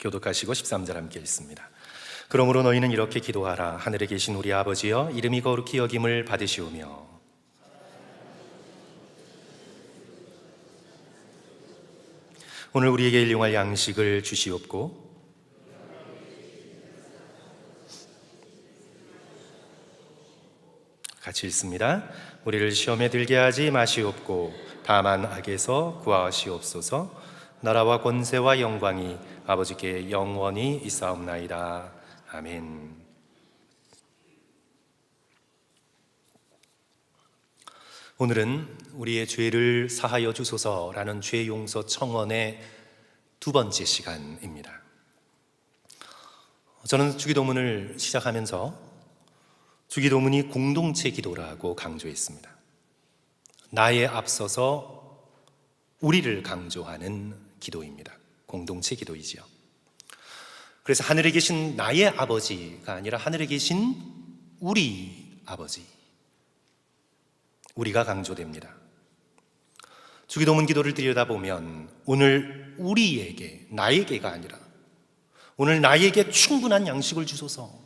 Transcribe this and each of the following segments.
교독하시고 13절 함께 읽습니다. 그러므로 너희는 이렇게 기도하라 하늘에 계신 우리 아버지여 이름이 거룩히 여김을 받으시오며 오늘 우리에게 일용할 양식을 주시옵고 같이 읽습니다. 우리를 시험에 들게 하지 마시옵고 다만 악에서 구하시옵소서. 나라와 권세와 영광이 아버지께 영원히 있사옵나이다. 아멘. 오늘은 우리의 죄를 사하여 주소서라는 죄 용서 청원의 두 번째 시간입니다. 저는 주기도문을 시작하면서 주기도문이 공동체 기도라고 강조했습니다. 나에 앞서서 우리를 강조하는 기도입니다. 공동체 기도이지요. 그래서 하늘에 계신 나의 아버지가 아니라 하늘에 계신 우리 아버지. 우리가 강조됩니다. 주기도문 기도를 들여다보면 오늘 우리에게, 나에게가 아니라 오늘 나에게 충분한 양식을 주소서.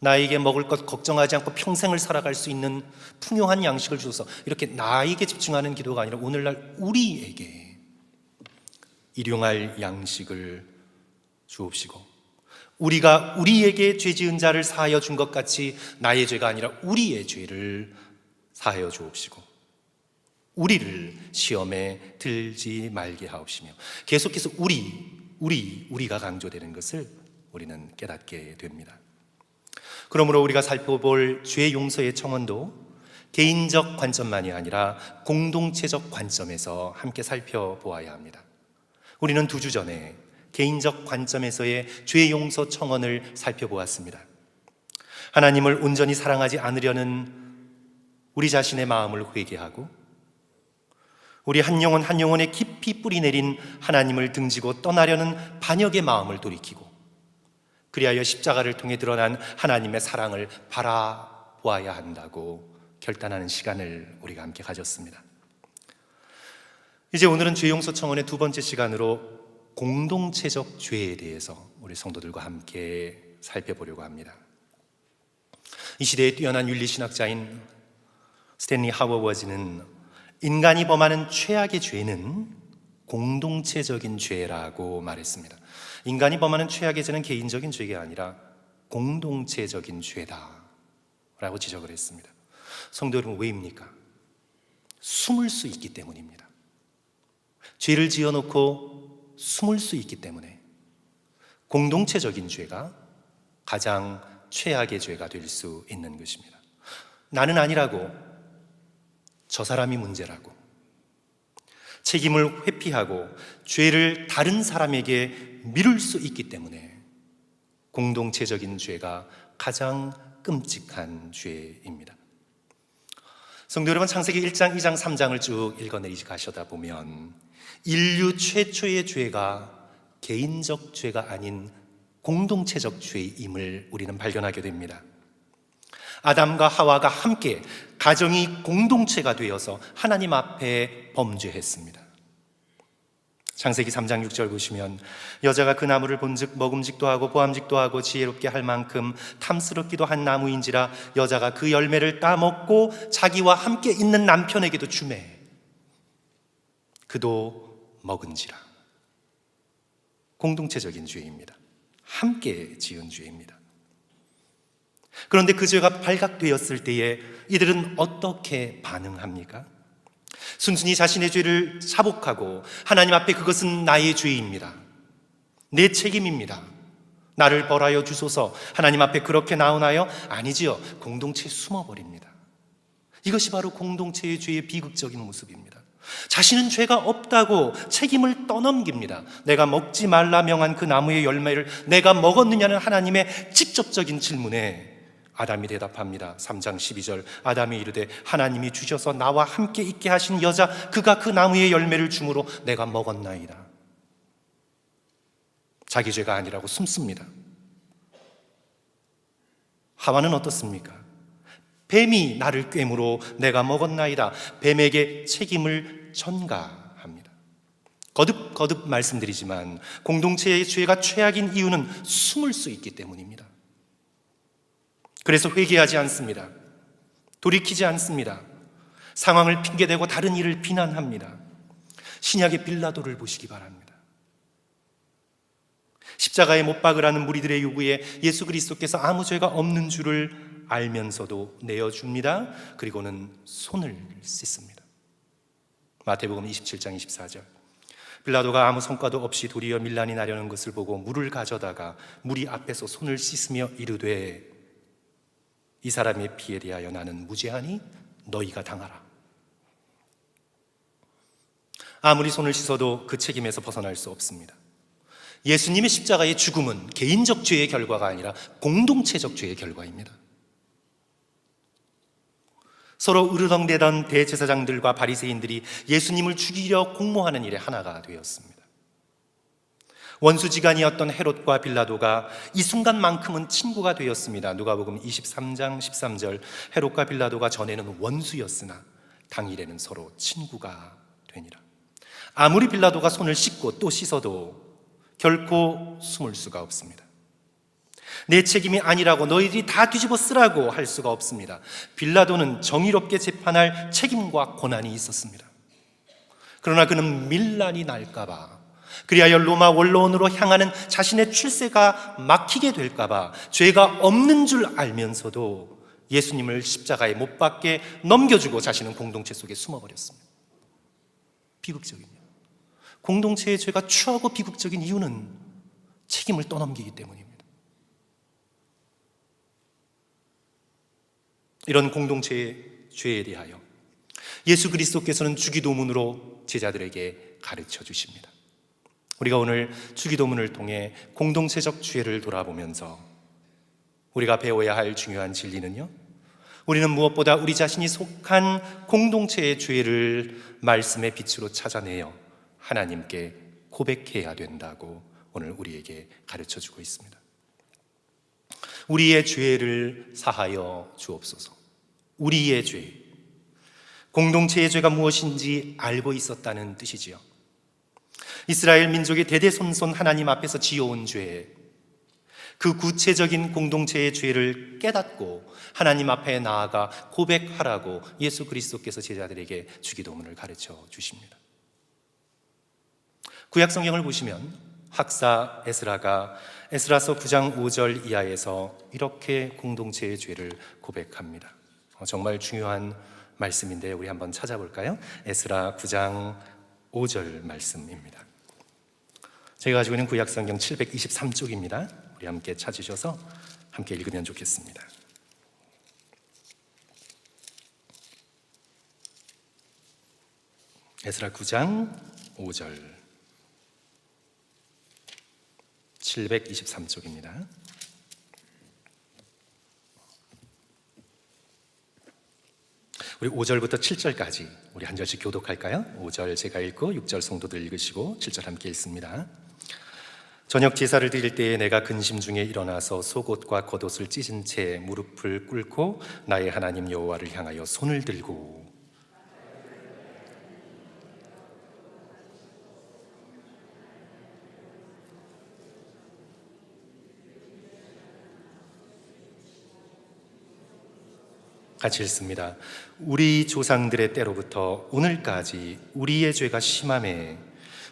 나에게 먹을 것 걱정하지 않고 평생을 살아갈 수 있는 풍요한 양식을 주소서. 이렇게 나에게 집중하는 기도가 아니라 오늘날 우리에게 일용할 양식을 주옵시고 우리가 우리에게 죄 지은 자를 사하여 준 것 같이 나의 죄가 아니라 우리의 죄를 사하여 주옵시고 우리를 시험에 들지 말게 하옵시며 계속해서 우리 우리 우리가 강조되는 것을 우리는 깨닫게 됩니다. 그러므로 우리가 살펴볼 죄 용서의 청원도 개인적 관점만이 아니라 공동체적 관점에서 함께 살펴보아야 합니다. 우리는 두 주 전에 개인적 관점에서의 죄 용서 청원을 살펴보았습니다. 하나님을 온전히 사랑하지 않으려는 우리 자신의 마음을 회개하고 우리 한 영혼 한 영혼에 깊이 뿌리 내린 하나님을 등지고 떠나려는 반역의 마음을 돌이키고 그리하여 십자가를 통해 드러난 하나님의 사랑을 바라보아야 한다고 결단하는 시간을 우리가 함께 가졌습니다. 이제 오늘은 죄 용서 청원의 두 번째 시간으로 공동체적 죄에 대해서 우리 성도들과 함께 살펴보려고 합니다. 이 시대의 뛰어난 윤리신학자인 스탠리 하워워즈는 인간이 범하는 최악의 죄는 공동체적인 죄라고 말했습니다. 인간이 범하는 최악의 죄는 개인적인 죄가 아니라 공동체적인 죄다. 라고 지적을 했습니다. 성도 여러분, 왜입니까? 숨을 수 있기 때문입니다. 죄를 지어놓고 숨을 수 있기 때문에 공동체적인 죄가 가장 최악의 죄가 될 수 있는 것입니다. 나는 아니라고, 저 사람이 문제라고, 책임을 회피하고 죄를 다른 사람에게 미룰 수 있기 때문에 공동체적인 죄가 가장 끔찍한 죄입니다. 성도 여러분, 창세기 1장, 2장, 3장을 쭉 읽어내리지 가셔다 보면 인류 최초의 죄가 개인적 죄가 아닌 공동체적 죄임을 우리는 발견하게 됩니다. 아담과 하와가 함께 가정이 공동체가 되어서 하나님 앞에 범죄했습니다. 창세기 3장 6절 보시면 여자가 그 나무를 본즉 먹음직도 하고 보암직도 하고 지혜롭게 할 만큼 탐스럽기도 한 나무인지라 여자가 그 열매를 따먹고 자기와 함께 있는 남편에게도 주매 그도 먹은지라 공동체적인 죄입니다. 함께 지은 죄입니다. 그런데 그 죄가 발각되었을 때에 이들은 어떻게 반응합니까? 순순히 자신의 죄를 자복하고 하나님 앞에 그것은 나의 죄입니다. 내 책임입니다. 나를 벌하여 주소서 하나님 앞에 그렇게 나오나요? 아니지요. 공동체에 숨어버립니다. 이것이 바로 공동체의 죄의 비극적인 모습입니다. 자신은 죄가 없다고 책임을 떠넘깁니다. 내가 먹지 말라 명한 그 나무의 열매를 내가 먹었느냐는 하나님의 직접적인 질문에 아담이 대답합니다. 3장 12절 아담이 이르되 하나님이 주셔서 나와 함께 있게 하신 여자 그가 그 나무의 열매를 주므로 내가 먹었나이다. 자기 죄가 아니라고 숨습니다. 하와는 어떻습니까? 뱀이 나를 꿰므로 내가 먹었나이다. 뱀에게 책임을 전가합니다. 거듭 거듭 말씀드리지만 공동체의 죄가 최악인 이유는 숨을 수 있기 때문입니다. 그래서 회개하지 않습니다. 돌이키지 않습니다. 상황을 핑계대고 다른 일을 비난합니다. 신약의 빌라도를 보시기 바랍니다. 십자가에 못 박으라는 무리들의 요구에 예수 그리스도께서 아무 죄가 없는 줄을 알면서도 내어줍니다. 그리고는 손을 씻습니다. 마태복음 27장 24절. 빌라도가 아무 성과도 없이 도리어 밀란이 나려는 것을 보고 물을 가져다가 무리 앞에서 손을 씻으며 이르되 이 사람의 피에 대하여 나는 무죄하니 너희가 당하라. 아무리 손을 씻어도 그 책임에서 벗어날 수 없습니다. 예수님의 십자가의 죽음은 개인적 죄의 결과가 아니라 공동체적 죄의 결과입니다. 서로 으르렁대던 대제사장들과 바리새인들이 예수님을 죽이려 공모하는 일에 하나가 되었습니다. 원수지간이었던 헤롯과 빌라도가 이 순간만큼은 친구가 되었습니다. 누가복음 23장 13절 헤롯과 빌라도가 전에는 원수였으나 당일에는 서로 친구가 되니라. 아무리 빌라도가 손을 씻고 또 씻어도 결코 숨을 수가 없습니다. 내 책임이 아니라고 너희들이 다 뒤집어 쓰라고 할 수가 없습니다. 빌라도는 정의롭게 재판할 책임과 권한이 있었습니다. 그러나 그는 밀란이 날까봐 그리하여 로마 원로원으로 향하는 자신의 출세가 막히게 될까봐 죄가 없는 줄 알면서도 예수님을 십자가에 못 박게 넘겨주고 자신은 공동체 속에 숨어버렸습니다. 비극적입니다. 공동체의 죄가 추하고 비극적인 이유는 책임을 떠넘기기 때문입니다. 이런 공동체의 죄에 대하여 예수 그리스도께서는 주기도문으로 제자들에게 가르쳐 주십니다. 우리가 오늘 주기도문을 통해 공동체적 죄를 돌아보면서 우리가 배워야 할 중요한 진리는요. 우리는 무엇보다 우리 자신이 속한 공동체의 죄를 말씀의 빛으로 찾아내어 하나님께 고백해야 된다고 오늘 우리에게 가르쳐 주고 있습니다. 우리의 죄를 사하여 주옵소서. 우리의 죄. 공동체의 죄가 무엇인지 알고 있었다는 뜻이지요. 이스라엘 민족이 대대손손 하나님 앞에서 지어온 죄, 그 구체적인 공동체의 죄를 깨닫고 하나님 앞에 나아가 고백하라고 예수 그리스도께서 제자들에게 주기도문을 가르쳐 주십니다. 구약 성경을 보시면 학사 에스라가 에스라서 9장 5절 이하에서 이렇게 공동체의 죄를 고백합니다. 어, 정말 중요한 말씀인데 우리 한번 찾아볼까요? 에스라 9장 5절 말씀입니다. 제가 가지고 있는 구약 성경 723쪽입니다. 우리 함께 찾으셔서 함께 읽으면 좋겠습니다. 에스라 9장 5절 723쪽입니다. 우리 5절부터 7절까지 우리 한 절씩 교독할까요? 5절 제가 읽고 6절 성도들 읽으시고 7절 함께 읽습니다. 저녁 제사를 드릴 때에 내가 근심 중에 일어나서 속옷과 겉옷을 찢은 채 무릎을 꿇고 나의 하나님 여호와를 향하여 손을 들고 같이 읽습니다. 우리 조상들의 때로부터 오늘까지 우리의 죄가 심함에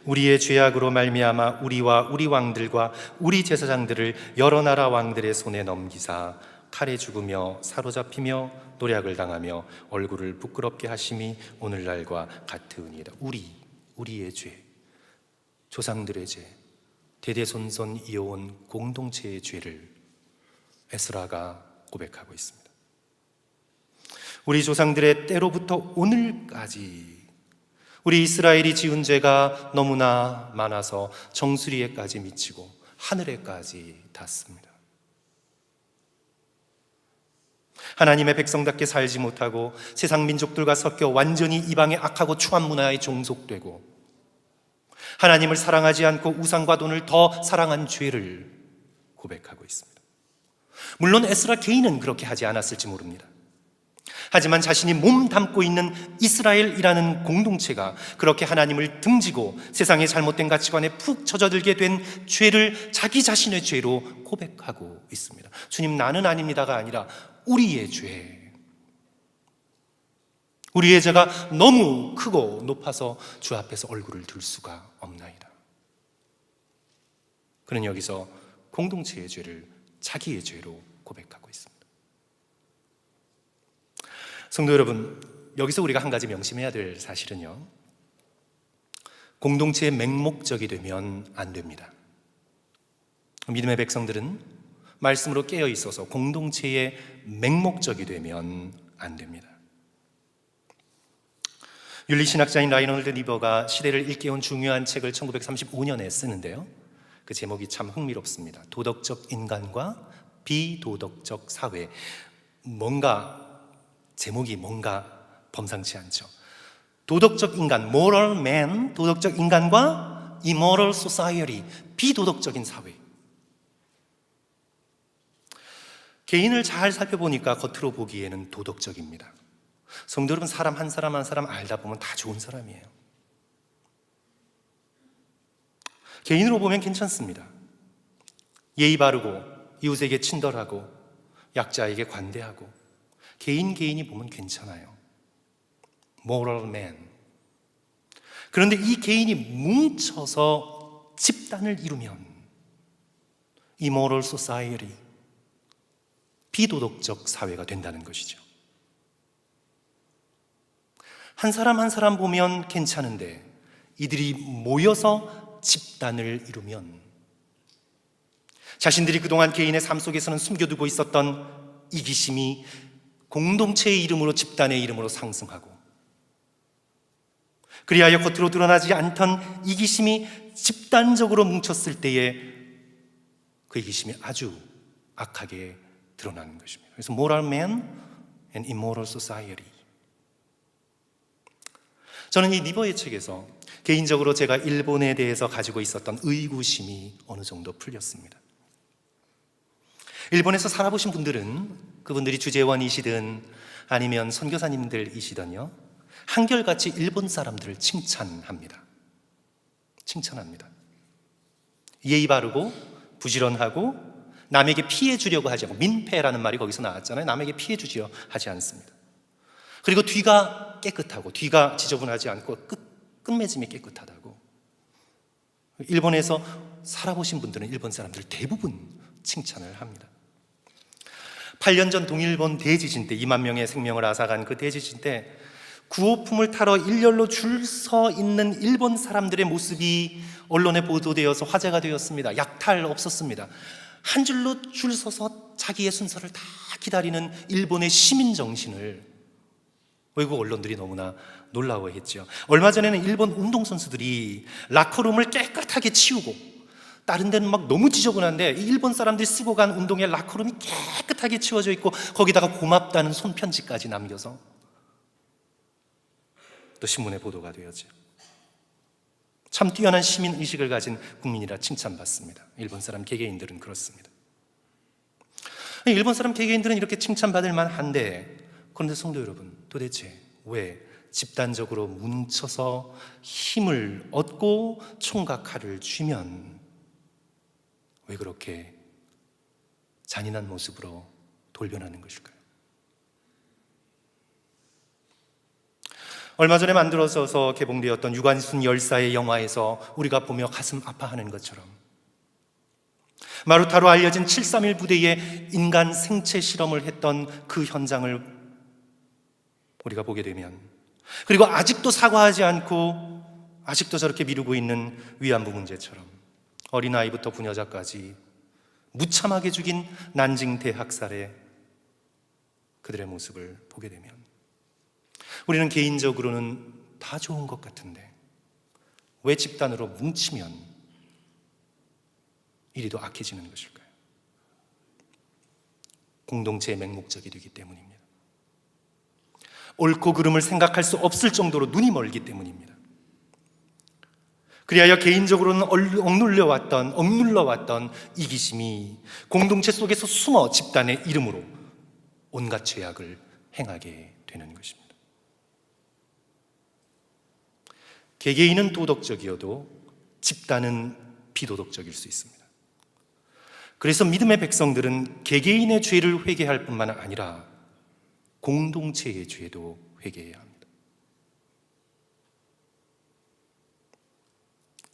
우리의 죄악으로 말미암아 우리와 우리 왕들과 우리 제사장들을 여러 나라 왕들의 손에 넘기사 칼에 죽으며 사로잡히며 노략을 당하며 얼굴을 부끄럽게 하심이 오늘날과 같으니이다. 우리 우리의 죄, 조상들의 죄, 대대손손 이어온 공동체의 죄를 에스라가 고백하고 있습니다. 우리 조상들의 때로부터 오늘까지 우리 이스라엘이 지은 죄가 너무나 많아서 정수리에까지 미치고 하늘에까지 닿습니다. 하나님의 백성답게 살지 못하고 세상 민족들과 섞여 완전히 이방의 악하고 추한 문화에 종속되고 하나님을 사랑하지 않고 우상과 돈을 더 사랑한 죄를 고백하고 있습니다. 물론 에스라 개인은 그렇게 하지 않았을지 모릅니다. 하지만 자신이 몸 담고 있는 이스라엘이라는 공동체가 그렇게 하나님을 등지고 세상의 잘못된 가치관에 푹 젖어들게 된 죄를 자기 자신의 죄로 고백하고 있습니다. 주님, 나는 아닙니다가 아니라 우리의 죄. 우리의 죄가 너무 크고 높아서 주 앞에서 얼굴을 들 수가 없나이다. 그는 여기서 공동체의 죄를 자기의 죄로 고백하고 있습니다. 성도 여러분, 여기서 우리가 한 가지 명심해야 될 사실은요. 공동체의 맹목적이 되면 안 됩니다. 믿음의 백성들은 말씀으로 깨어 있어서 공동체의 맹목적이 되면 안 됩니다. 윤리신학자인 라이너드 리버가 시대를 일깨운 중요한 책을 1935년에 쓰는데요. 그 제목이 참 흥미롭습니다. 도덕적 인간과 비도덕적 사회. 뭔가 제목이 뭔가 범상치 않죠. 도덕적 인간, moral man, 도덕적 인간과 immoral society, 비도덕적인 사회. 개인을 잘 살펴보니까 겉으로 보기에는 도덕적입니다. 성도 여러분, 사람 한 사람 한 사람 알다 보면 다 좋은 사람이에요. 개인으로 보면 괜찮습니다. 예의 바르고, 이웃에게 친절하고, 약자에게 관대하고, 개인 개인이 보면 괜찮아요. moral man. 그런데 이 개인이 뭉쳐서 집단을 이루면 immoral society, 비도덕적 사회가 된다는 것이죠. 한 사람 한 사람 보면 괜찮은데 이들이 모여서 집단을 이루면 자신들이 그동안 개인의 삶 속에서는 숨겨두고 있었던 이기심이 공동체의 이름으로 집단의 이름으로 상승하고 그리하여 겉으로 드러나지 않던 이기심이 집단적으로 뭉쳤을 때에 그 이기심이 아주 악하게 드러나는 것입니다. 그래서 moral man and immoral society. 저는 이 니버의 책에서 개인적으로 제가 일본에 대해서 가지고 있었던 의구심이 어느 정도 풀렸습니다. 일본에서 살아보신 분들은 그분들이 주재원이시든 아니면 선교사님들이시든요. 한결같이 일본 사람들을 칭찬합니다. 칭찬합니다. 예의 바르고 부지런하고 남에게 피해 주려고 하지 않고 민폐라는 말이 거기서 나왔잖아요. 남에게 피해 주지요 하지 않습니다. 그리고 뒤가 깨끗하고 뒤가 지저분하지 않고 끝 끝맺음이 깨끗하다고. 일본에서 살아보신 분들은 일본 사람들 대부분 칭찬을 합니다. 8년 전 동일본 대지진 때 2만 명의 생명을 앗아간 그 대지진 때 구호품을 타러 일렬로 줄 서 있는 일본 사람들의 모습이 언론에 보도되어서 화제가 되었습니다. 약탈 없었습니다. 한 줄로 줄 서서 자기의 순서를 다 기다리는 일본의 시민 정신을 외국 언론들이 너무나 놀라워했죠. 얼마 전에는 일본 운동선수들이 라커룸을 깨끗하게 치우고 다른 데는 막 너무 지저분한데 일본 사람들이 쓰고 간 운동의 라커룸이 깨끗하게 치워져 있고 거기다가 고맙다는 손편지까지 남겨서 또 신문에 보도가 되었죠. 참 뛰어난 시민 의식을 가진 국민이라 칭찬받습니다. 일본 사람 개개인들은 그렇습니다. 일본 사람 개개인들은 이렇게 칭찬받을 만한데 그런데 성도 여러분 도대체 왜 집단적으로 뭉쳐서 힘을 얻고 총각 칼을 쥐면 왜 그렇게 잔인한 모습으로 돌변하는 것일까요? 얼마 전에 만들어져서 개봉되었던 유관순 열사의 영화에서 우리가 보며 가슴 아파하는 것처럼 마루타로 알려진 731 부대의 인간 생체 실험을 했던 그 현장을 우리가 보게 되면 그리고 아직도 사과하지 않고 아직도 저렇게 미루고 있는 위안부 문제처럼 어린아이부터 부녀자까지 무참하게 죽인 난징 대학살의 그들의 모습을 보게 되면 우리는 개인적으로는 다 좋은 것 같은데 왜 집단으로 뭉치면 이리도 악해지는 것일까요? 공동체의 맹목적이 되기 때문입니다. 옳고 그름을 생각할 수 없을 정도로 눈이 멀기 때문입니다. 그리하여 개인적으로는 억눌려 왔던, 억눌러 왔던 이기심이 공동체 속에서 숨어 집단의 이름으로 온갖 죄악을 행하게 되는 것입니다. 개개인은 도덕적이어도 집단은 비도덕적일 수 있습니다. 그래서 믿음의 백성들은 개개인의 죄를 회개할 뿐만 아니라 공동체의 죄도 회개해야 합니다.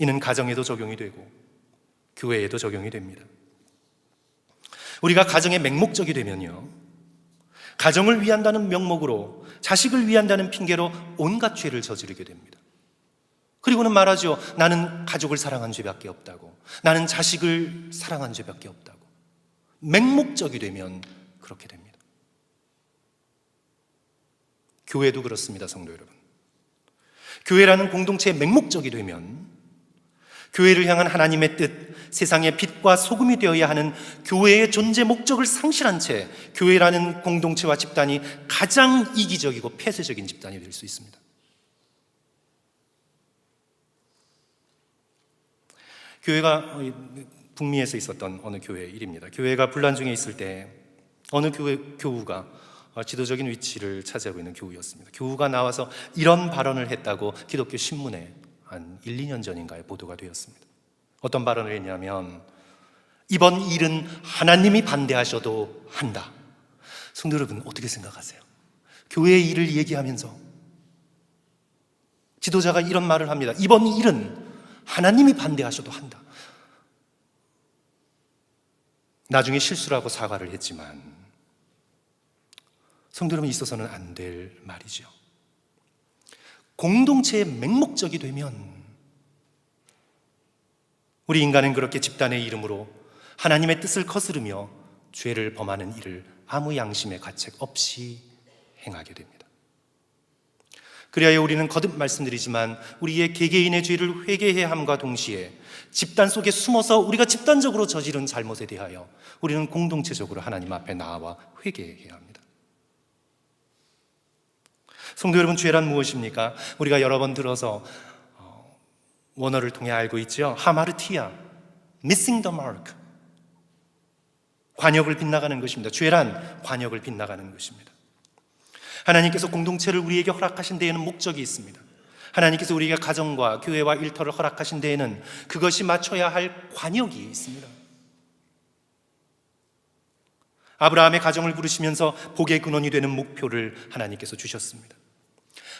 이는 가정에도 적용이 되고 교회에도 적용이 됩니다. 우리가 가정의 맹목적이 되면요. 가정을 위한다는 명목으로 자식을 위한다는 핑계로 온갖 죄를 저지르게 됩니다. 그리고는 말하죠. 나는 가족을 사랑한 죄밖에 없다고. 나는 자식을 사랑한 죄밖에 없다고. 맹목적이 되면 그렇게 됩니다. 교회도 그렇습니다, 성도 여러분. 교회라는 공동체의 맹목적이 되면 교회를 향한 하나님의 뜻, 세상의 빛과 소금이 되어야 하는 교회의 존재 목적을 상실한 채 교회라는 공동체와 집단이 가장 이기적이고 폐쇄적인 집단이 될 수 있습니다. 교회가 북미에서 있었던 어느 교회 일입니다. 교회가 분란 중에 있을 때 어느 교회 교우가 지도적인 위치를 차지하고 있는 교우였습니다. 교우가 나와서 이런 발언을 했다고 기독교 신문에 한 1, 2년 전인가에 보도가 되었습니다. 어떤 발언을 했냐면 이번 일은 하나님이 반대하셔도 한다. 성도 여러분 어떻게 생각하세요? 교회의 일을 얘기하면서 지도자가 이런 말을 합니다. 이번 일은 하나님이 반대하셔도 한다. 나중에 실수라고 사과를 했지만 성도 여러분 있어서는 안 될 말이죠. 공동체의 맹목적이 되면 우리 인간은 그렇게 집단의 이름으로 하나님의 뜻을 거스르며 죄를 범하는 일을 아무 양심의 가책 없이 행하게 됩니다. 그리하여 우리는 거듭 말씀드리지만 우리의 개개인의 죄를 회개해야 함과 동시에 집단 속에 숨어서 우리가 집단적으로 저지른 잘못에 대하여 우리는 공동체적으로 하나님 앞에 나와 회개해야 합니다. 성도 여러분, 죄란 무엇입니까? 우리가 여러 번 들어서 어, 원어를 통해 알고 있죠. 하마르티아, missing the mark. 관역을 빗나가는 것입니다. 죄란 관역을 빗나가는 것입니다. 하나님께서 공동체를 우리에게 허락하신 데에는 목적이 있습니다. 하나님께서 우리에게 가정과 교회와 일터를 허락하신 데에는 그것이 맞춰야 할 관역이 있습니다. 아브라함의 가정을 부르시면서 복의 근원이 되는 목표를 하나님께서 주셨습니다.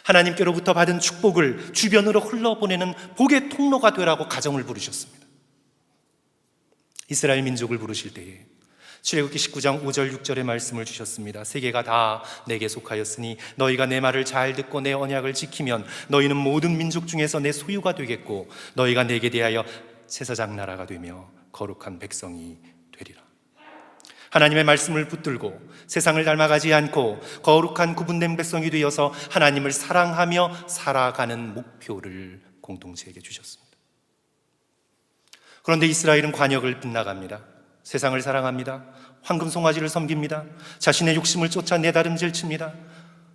하나님께로부터 받은 축복을 주변으로 흘러보내는 복의 통로가 되라고 가정을 부르셨습니다. 이스라엘 민족을 부르실 때에 출애굽기 19장 5절 6절의 말씀을 주셨습니다. 세계가 다 내게 속하였으니 너희가 내 말을 잘 듣고 내 언약을 지키면 너희는 모든 민족 중에서 내 소유가 되겠고 너희가 내게 대하여 제사장 나라가 되며 거룩한 백성이 되리라. 하나님의 말씀을 붙들고 세상을 닮아가지 않고 거룩한 구분된 백성이 되어서 하나님을 사랑하며 살아가는 목표를 공동체에게 주셨습니다. 그런데 이스라엘은 관역을 빗나갑니다. 세상을 사랑합니다. 황금 송아지를 섬깁니다. 자신의 욕심을 쫓아 내다름질 칩니다.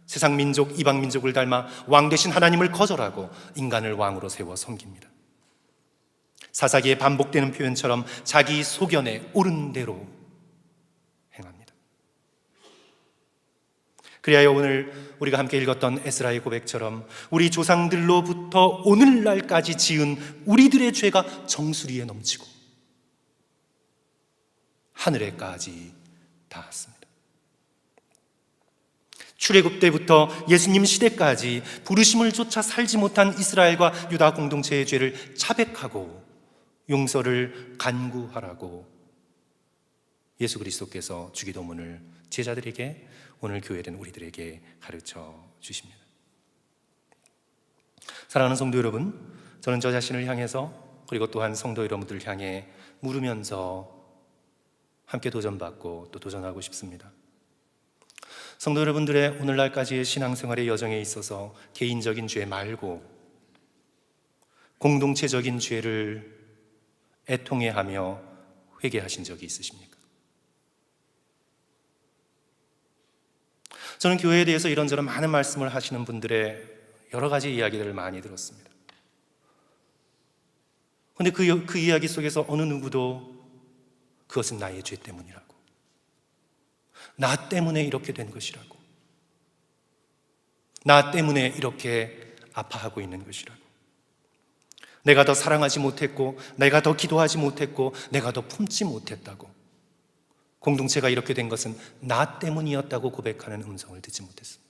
세상 민족, 이방 민족을 닮아 왕 대신 하나님을 거절하고 인간을 왕으로 세워 섬깁니다. 사사기에 반복되는 표현처럼 자기 소견에 옳은 대로 행합니다. 그리하여 오늘 우리가 함께 읽었던 에스라의 고백처럼 우리 조상들로부터 오늘날까지 지은 우리들의 죄가 정수리에 넘치고 하늘에까지 닿았습니다. 출애굽 때부터 예수님 시대까지 부르심을 쫓아 살지 못한 이스라엘과 유다 공동체의 죄를 차백하고 용서를 간구하라고 예수 그리스도께서 주기도문을 제자들에게 오늘 교회된 우리들에게 가르쳐 주십니다. 사랑하는 성도 여러분, 저는 저 자신을 향해서 그리고 또한 성도 여러분들을 향해 물으면서 함께 도전받고 또 도전하고 싶습니다. 성도 여러분들의 오늘날까지의 신앙생활의 여정에 있어서 개인적인 죄 말고 공동체적인 죄를 애통해하며 회개하신 적이 있으십니까? 저는 교회에 대해서 이런저런 많은 말씀을 하시는 분들의 여러 가지 이야기들을 많이 들었습니다. 근데 그, 그 이야기 속에서 어느 누구도 그것은 나의 죄 때문이라고. 나 때문에 이렇게 된 것이라고. 나 때문에 이렇게 아파하고 있는 것이라고. 내가 더 사랑하지 못했고, 내가 더 기도하지 못했고, 내가 더 품지 못했다고. 공동체가 이렇게 된 것은 나 때문이었다고 고백하는 음성을 듣지 못했습니다.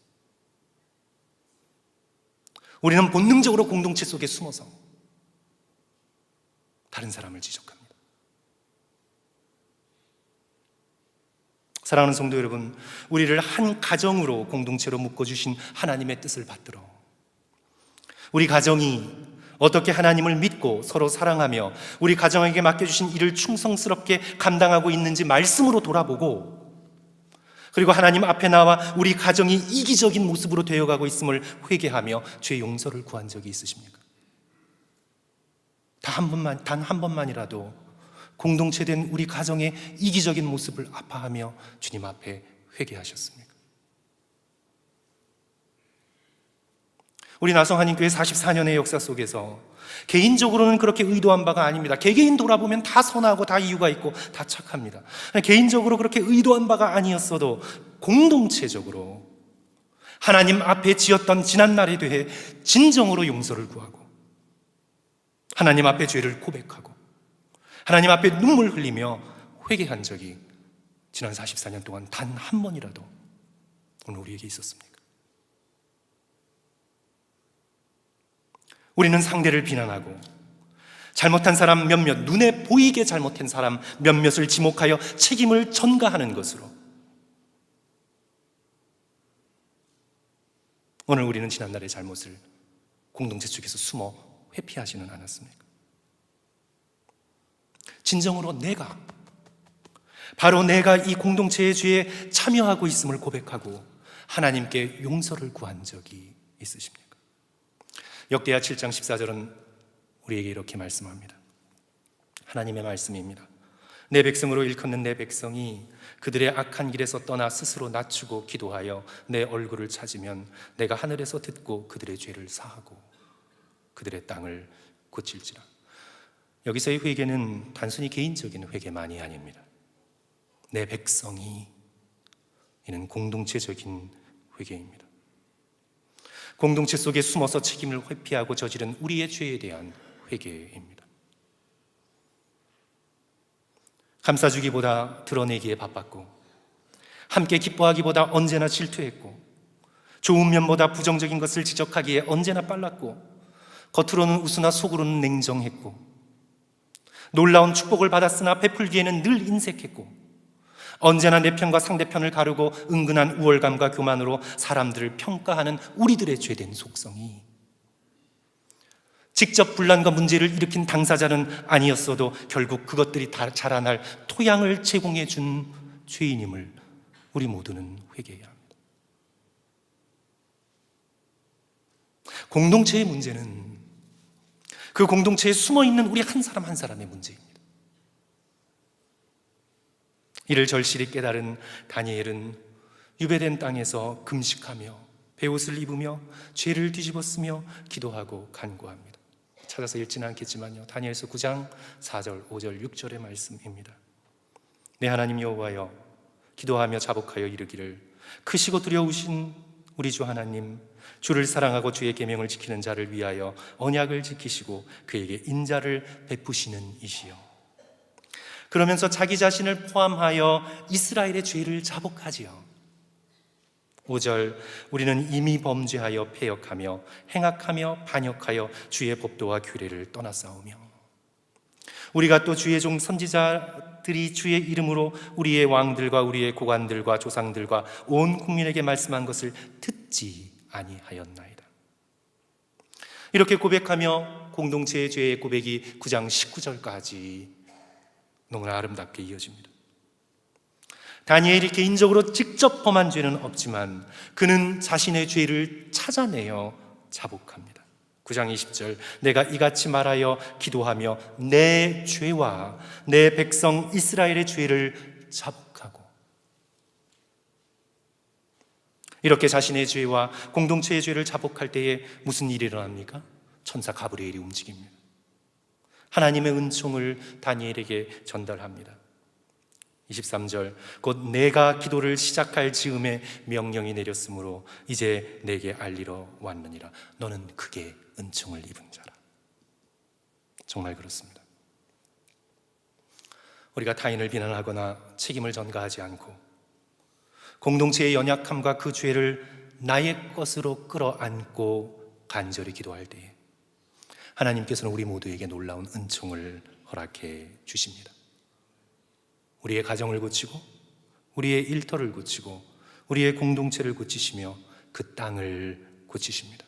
우리는 본능적으로 공동체 속에 숨어서 다른 사람을 지적합니다. 사랑하는 성도 여러분, 우리를 한 가정으로 공동체로 묶어주신 하나님의 뜻을 받들어 우리 가정이 어떻게 하나님을 믿 고 서로 사랑하며 우리 가정에게 맡겨주신 일을 충성스럽게 감당하고 있는지 말씀으로 돌아보고 그리고 하나님 앞에 나와 우리 가정이 이기적인 모습으로 되어가고 있음을 회개하며 죄 용서를 구한 적이 있으십니까? 단 한 번만, 단 한 번만이라도 공동체된 우리 가정의 이기적인 모습을 아파하며 주님 앞에 회개하셨습니까? 우리 나성한인교회 44년의 역사 속에서 개인적으로는 그렇게 의도한 바가 아닙니다. 개개인 돌아보면 다 선하고 다 이유가 있고 다 착합니다. 개인적으로 그렇게 의도한 바가 아니었어도 공동체적으로 하나님 앞에 지었던 지난 날에 대해 진정으로 용서를 구하고 하나님 앞에 죄를 고백하고 하나님 앞에 눈물 흘리며 회개한 적이 지난 44년 동안 단 한 번이라도 오늘 우리에게 있었습니까? 우리는 상대를 비난하고 잘못한 사람 몇몇, 눈에 보이게 잘못한 사람 몇몇을 지목하여 책임을 전가하는 것으로 오늘 우리는 지난날의 잘못을 공동체 쪽에서 숨어 회피하지는 않았습니까? 진정으로 내가 바로 내가 이 공동체의 죄에 참여하고 있음을 고백하고 하나님께 용서를 구한 적이 있으십니까? 역대하 7장 14절은 우리에게 이렇게 말씀합니다. 하나님의 말씀입니다. 내 백성으로 일컫는 내 백성이 그들의 악한 길에서 떠나 스스로 낮추고 기도하여 내 얼굴을 찾으면 내가 하늘에서 듣고 그들의 죄를 사하고 그들의 땅을 고칠지라. 여기서의 회개는 단순히 개인적인 회개만이 아닙니다. 내 백성이 이는 공동체적인 회개입니다. 공동체 속에 숨어서 책임을 회피하고 저지른 우리의 죄에 대한 회개입니다. 감싸주기보다 드러내기에 바빴고, 함께 기뻐하기보다 언제나 질투했고, 좋은 면보다 부정적인 것을 지적하기에 언제나 빨랐고, 겉으로는 우스나 속으로는 냉정했고, 놀라운 축복을 받았으나 베풀기에는 늘 인색했고, 언제나 내 편과 상대편을 가르고 은근한 우월감과 교만으로 사람들을 평가하는 우리들의 죄된 속성이 직접 분란과 문제를 일으킨 당사자는 아니었어도 결국 그것들이 다 자라날 토양을 제공해 준 죄인임을 우리 모두는 회개해야 합니다. 공동체의 문제는 그 공동체에 숨어 있는 우리 한 사람 한 사람의 문제입니다. 이를 절실히 깨달은 다니엘은 유배된 땅에서 금식하며 배옷을 입으며 죄를 뒤집었으며 기도하고 간구합니다. 찾아서 읽지는 않겠지만요. 다니엘서 9장 4절, 5절, 6절의 말씀입니다. 내 하나님 여호와여 기도하며 자복하여 이르기를 크시고 두려우신 우리 주 하나님 주를 사랑하고 주의 계명을 지키는 자를 위하여 언약을 지키시고 그에게 인자를 베푸시는 이시여 그러면서 자기 자신을 포함하여 이스라엘의 죄를 자복하지요. 5절 우리는 이미 범죄하여 폐역하며 행악하며 반역하여 주의 법도와 규례를 떠나싸우며 우리가 또 주의 종 선지자들이 주의 이름으로 우리의 왕들과 우리의 고관들과 조상들과 온 국민에게 말씀한 것을 듣지 아니하였나이다. 이렇게 고백하며 공동체의 죄의 고백이 9장 19절까지 너무나 아름답게 이어집니다. 다니엘이 개인적으로 직접 범한 죄는 없지만 그는 자신의 죄를 찾아내어 자복합니다. 9장 20절 내가 이같이 말하여 기도하며 내 죄와 내 백성 이스라엘의 죄를 자복하고 이렇게 자신의 죄와 공동체의 죄를 자복할 때에 무슨 일이 일어납니까? 천사 가브리엘이 움직입니다. 하나님의 은총을 다니엘에게 전달합니다. 23절 곧 내가 기도를 시작할 즈음에 명령이 내렸으므로 이제 내게 알리러 왔느니라. 너는 크게 은총을 입은 자라. 정말 그렇습니다. 우리가 타인을 비난하거나 책임을 전가하지 않고 공동체의 연약함과 그 죄를 나의 것으로 끌어안고 간절히 기도할 때에 하나님께서는 우리 모두에게 놀라운 은총을 허락해 주십니다. 우리의 가정을 고치고 우리의 일터를 고치고 우리의 공동체를 고치시며 그 땅을 고치십니다.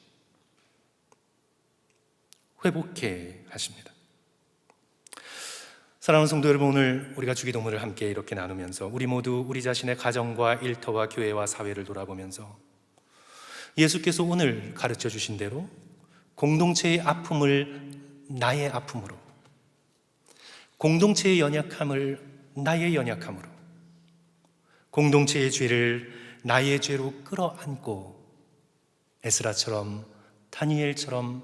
회복해 하십니다. 사랑하는 성도 여러분, 오늘 우리가 주기도문을 함께 이렇게 나누면서 우리 모두 우리 자신의 가정과 일터와 교회와 사회를 돌아보면서 예수께서 오늘 가르쳐 주신 대로 공동체의 아픔을 나의 아픔으로 공동체의 연약함을 나의 연약함으로 공동체의 죄를 나의 죄로 끌어안고 에스라처럼 다니엘처럼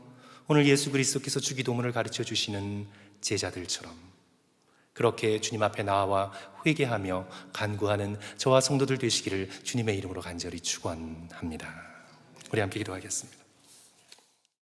오늘 예수 그리스도께서 주기도문을 가르쳐 주시는 제자들처럼 그렇게 주님 앞에 나와 회개하며 간구하는 저와 성도들 되시기를 주님의 이름으로 간절히 축원합니다. 우리 함께 기도하겠습니다.